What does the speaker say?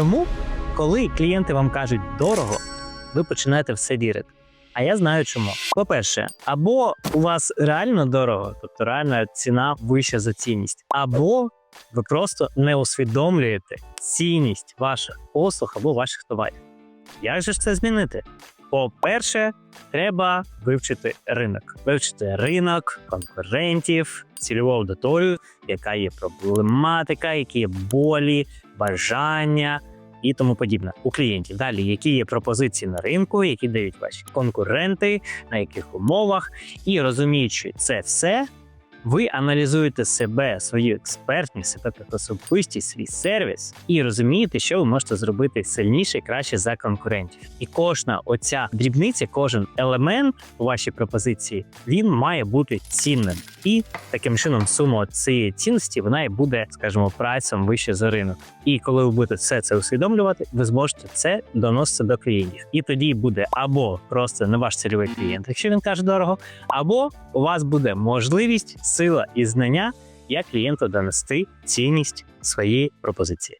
Чому? Коли клієнти вам кажуть дорого, ви починаєте все вірити. А я знаю чому. По-перше, або у вас реально дорого, тобто реальна ціна вища за цінність, або ви просто не усвідомлюєте цінність ваших послуг або ваших товарів. Як же ж це змінити? По-перше, треба вивчити ринок, вивчити ринок, конкурентів, цільову аудиторію, яка є проблематика, які є болі, бажання і тому подібне у клієнтів. Далі, які є пропозиції на ринку, які дають ваші конкуренти, на яких умовах, і розуміючи це все. Ви аналізуєте себе, свою експертність, як особистість, свій сервіс, і розумієте, що ви можете зробити сильніше і краще за конкурентів. І кожна оця дрібниця, кожен елемент у вашій пропозиції, він має бути цінним. І таким чином сума цієї цінності вона і буде, скажімо, прайсом вище за ринок. І коли ви будете все це усвідомлювати, ви зможете це доносити до клієнтів. І тоді буде або просто не ваш цільовий клієнт, якщо він каже дорого, або у вас буде можливість, сила і знання, як клієнту донести цінність своєї пропозиції.